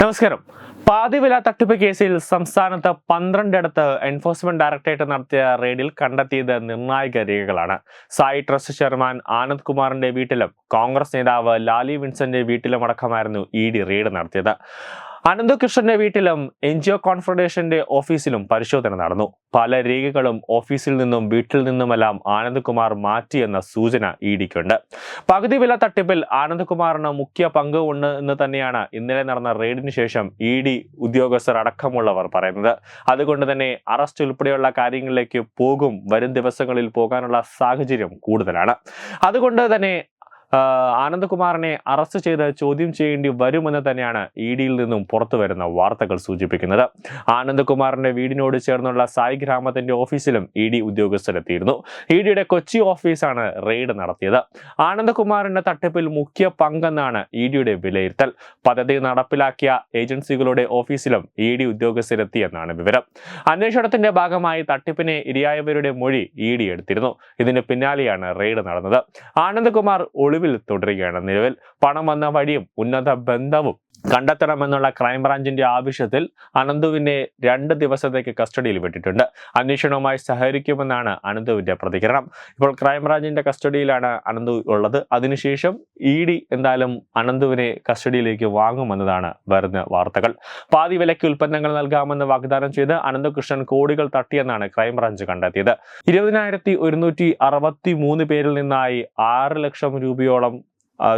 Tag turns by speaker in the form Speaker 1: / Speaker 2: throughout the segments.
Speaker 1: നമസ്കാരം. പാതിവില തട്ടിപ്പ് കേസിൽ സംസ്ഥാനത്ത് പന്ത്രണ്ടിടത്ത് എൻഫോഴ്സ്മെന്റ് ഡയറക്ടറേറ്റ് നടത്തിയ റെയ്ഡിൽ കണ്ടെത്തിയത് നിർണായക രേഖകളാണ്. സായി ട്രസ്റ്റ് ചെയർമാൻ ആനന്ദ് കുമാറിന്റെ വീട്ടിലും കോൺഗ്രസ് നേതാവ് ലാലി വിൻസന്റെ വീട്ടിലുമടക്കമായിരുന്നു ഇ ഡി റെയ്ഡ് നടത്തിയത്. അനന്തകൃഷ്ണന്റെ വീട്ടിലും എൻ ജി ഒ കോൺഫെഡറേഷന്റെ ഓഫീസിലും പരിശോധന നടന്നു. പല രേഖകളും ഓഫീസിൽ നിന്നും വീട്ടിൽ നിന്നുമെല്ലാം ആനന്ദ്കുമാർ മാറ്റിയെന്ന സൂചന ഇ ഡിക്കുണ്ട്. പകുതി വില തട്ടിപ്പിൽ ആനന്ദ്കുമാറിന് മുഖ്യ പങ്ക് ഉണ്ട് എന്ന് തന്നെയാണ് ഇന്നലെ നടന്ന റെയ്ഡിന് ശേഷം ഇ ഡി ഉദ്യോഗസ്ഥർ അടക്കമുള്ളവർ പറയുന്നത്. അതുകൊണ്ട് തന്നെ അറസ്റ്റ് ഉൾപ്പെടെയുള്ള കാര്യങ്ങളിലേക്ക് പോകും. വരും ദിവസങ്ങളിൽ പോകാനുള്ള സാഹചര്യം കൂടുതലാണ്. അതുകൊണ്ട് തന്നെ ആനന്ദകുമാറിനെ അറസ്റ്റ് ചെയ്ത് ചോദ്യം ചെയ്യേണ്ടി വരുമെന്ന് തന്നെയാണ് ഇ ഡിയിൽ നിന്നും പുറത്തു വരുന്ന വാർത്തകൾ സൂചിപ്പിക്കുന്നത്. ആനന്ദകുമാറിന്റെ വീടിനോട് ചേർന്നുള്ള സായി ഗ്രാമത്തിന്റെ ഓഫീസിലും ഇ ഡി ഉദ്യോഗസ്ഥരെത്തിയിരുന്നു. ഇ ഡിയുടെ കൊച്ചി ഓഫീസാണ് റെയ്ഡ് നടത്തിയത്. ആനന്ദകുമാറിന്റെ തട്ടിപ്പിൽ മുഖ്യ പങ്കെന്നാണ് ഇ ഡിയുടെ വിലയിരുത്തൽ. പദ്ധതി നടപ്പിലാക്കിയ ഏജൻസികളുടെ ഓഫീസിലും ഇ ഡി ഉദ്യോഗസ്ഥരെത്തിയെന്നാണ് വിവരം. അന്വേഷണത്തിന്റെ ഭാഗമായി തട്ടിപ്പിനെ ഇരയായവരുടെ മൊഴി ഇ ഡി എടുത്തിരുന്നു. ഇതിന് പിന്നാലെയാണ് റെയ്ഡ് നടന്നത്. ആനന്ദകുമാർ ഒളിവിൽ തുടരുകയാണ്. നിലവിൽ പണം വന്ന വഴിയും ഉന്നത ബന്ധവും കണ്ടെത്തണമെന്നുള്ള ക്രൈംബ്രാഞ്ചിന്റെ ആവശ്യത്തിൽ അനന്തുവിനെ രണ്ട് ദിവസത്തേക്ക് കസ്റ്റഡിയിൽ വിട്ടിട്ടുണ്ട്. അന്വേഷണവുമായി സഹകരിക്കുമെന്നാണ് അനന്തുവിന്റെ പ്രതികരണം. ഇപ്പോൾ ക്രൈംബ്രാഞ്ചിന്റെ കസ്റ്റഡിയിലാണ് അനന്തു ഉള്ളത്. അതിനുശേഷം ഇ ഡി എന്തായാലും അനന്തുവിനെ കസ്റ്റഡിയിലേക്ക് വാങ്ങുമെന്നതാണ് വരുന്ന വാർത്തകൾ. പാതി വിലയ്ക്ക് ഉൽപ്പന്നങ്ങൾ നൽകാമെന്ന് വാഗ്ദാനം ചെയ്ത് അനന്തകൃഷ്ണൻ കോടികൾ തട്ടിയെന്നാണ് ക്രൈംബ്രാഞ്ച് കണ്ടെത്തിയത്. ഇരുപതിനായിരത്തി ഒരുന്നൂറ്റി അറുപത്തി മൂന്ന് പേരിൽ നിന്നായി ആറ് ലക്ഷം രൂപയോളം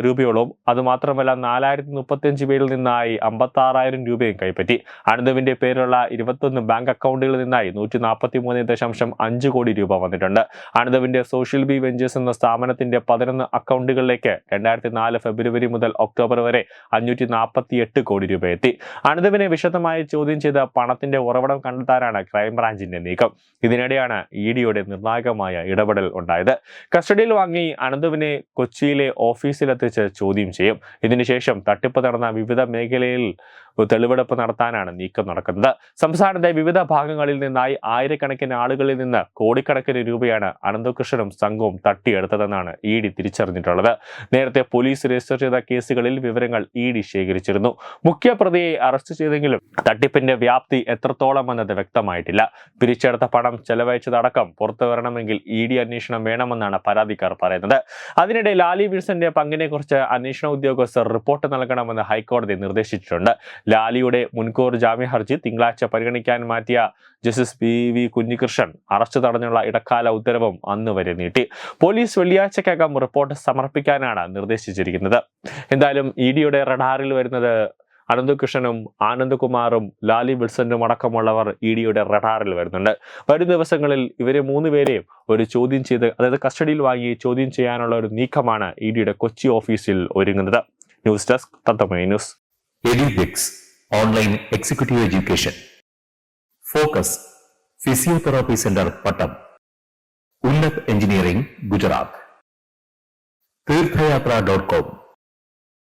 Speaker 1: രൂപയോളം അതുമാത്രമല്ല നാലായിരത്തി മുപ്പത്തിയഞ്ച് പേരിൽ നിന്നായി അമ്പത്താറായിരം രൂപയും കൈപ്പറ്റി. അനന്തുവിന്റെ പേരിലുള്ള ഇരുപത്തൊന്ന് ബാങ്ക് അക്കൗണ്ടുകളിൽ നിന്നായി നൂറ്റി നാൽപ്പത്തി മൂന്ന് ദശാംശം അഞ്ച് കോടി രൂപ വന്നിട്ടുണ്ട്. അനന്തുവിന്റെ സോഷ്യൽ ബി വെഞ്ചേഴ്സ് എന്ന സ്ഥാപനത്തിന്റെ പതിനൊന്ന് അക്കൗണ്ടുകളിലേക്ക് രണ്ടായിരത്തി നാല് ഫെബ്രുവരി മുതൽ ഒക്ടോബർ വരെ അഞ്ഞൂറ്റി നാൽപ്പത്തി എട്ട് കോടി രൂപ എത്തി. അനന്തുവിനെ വിശദമായി ചോദ്യം ചെയ്ത പണത്തിന്റെ ഉറവിടം കണ്ടെത്താനാണ് ക്രൈംബ്രാഞ്ചിന്റെ നീക്കം. ഇതിനിടെയാണ് ഇ ഡിയുടെ നിർണായകമായ ഇടപെടൽ ഉണ്ടായത്. കസ്റ്റഡിയിൽ വാങ്ങി അനന്തുവിനെ കൊച്ചിയിലെ ഓഫീസിലെത്തിച്ച് ചോദ്യം ചെയ്യും. ഇതിനുശേഷം തട്ടിപ്പ് നടന്ന വിവിധ മേഖലയിൽ തെളിവെടുപ്പ് നടത്താനാണ് നീക്കം നടക്കുന്നത്. സംസ്ഥാനത്തെ വിവിധ ഭാഗങ്ങളിൽ നിന്നായി ആയിരക്കണക്കിന് ആളുകളിൽ നിന്ന് കോടിക്കണക്കിന് രൂപയാണ് അനന്തകൃഷ്ണനും സംഘവും തട്ടിയെടുത്തതെന്നാണ് ഇ ഡി തിരിച്ചറിഞ്ഞിട്ടുള്ളത്. നേരത്തെ പോലീസ് രജിസ്റ്റർ ചെയ്ത കേസുകളിൽ വിവരങ്ങൾ ഇ ഡി ശേഖരിച്ചിരുന്നു. മുഖ്യപ്രതിയെ അറസ്റ്റ് ചെയ്തെങ്കിലും തട്ടിപ്പിന്റെ വ്യാപ്തി എത്രത്തോളം എന്നത് വ്യക്തമായിട്ടില്ല. പിരിച്ചെടുത്ത പണം ചെലവഴിച്ചതടക്കം പുറത്തു വരണമെങ്കിൽ ഇ ഡി അന്വേഷണം വേണമെന്നാണ് പരാതിക്കാർ പറയുന്നത്. അതിനിടെ ലാലി വിൽസന്റെ പങ്കിനെക്കുറിച്ച് അന്വേഷണ ഉദ്യോഗസ്ഥർ റിപ്പോർട്ട് നൽകണമെന്ന് ഹൈക്കോടതി നിർദ്ദേശിച്ചിട്ടുണ്ട്. ലാലിയുടെ മുൻകൂർ ജാമ്യ ഹർജി തിങ്കളാഴ്ച പരിഗണിക്കാൻ മാറ്റിയ justice P V Kunhikrishnan arrest തടഞ്ഞുള്ള ഇടക്കാല ഉത്തരവും അന്ന് വരെ നീട്ടി. പോലീസ് വെള്ളിയാഴ്ചക്കകം റിപ്പോർട്ട് സമർപ്പിക്കാനാണ് നിർദ്ദേശിച്ചിരിക്കുന്നത്. എന്തായാലും ഇ ഡിയുടെ റഡാറിൽ വരുന്നത് അനന്തകൃഷ്ണനും ആനന്ദകുമാറും ലാലി വിൽസനും അടക്കമുള്ളവർ ഇ ഡിയുടെ റഡാറിൽ വരുന്നുണ്ട്. വരും ദിവസങ്ങളിൽ ഇവരെ മൂന്ന് പേരെയും ഒരു ചോദ്യം ചെയ്ത് അതായത് കസ്റ്റഡിയിൽ വാങ്ങി ചോദ്യം ചെയ്യാനുള്ള ഒരു നീക്കമാണ് ഇ ഡിയുടെ കൊച്ചി ഓഫീസിൽ ഒരുങ്ങുന്നത്. News desk തത്തമൈ news.
Speaker 2: Edubix online executive education focus physiotherapy centre Pattom Unnath engineering Gujarat തീർത്ഥയാത്ര ഡോട്ട് കോം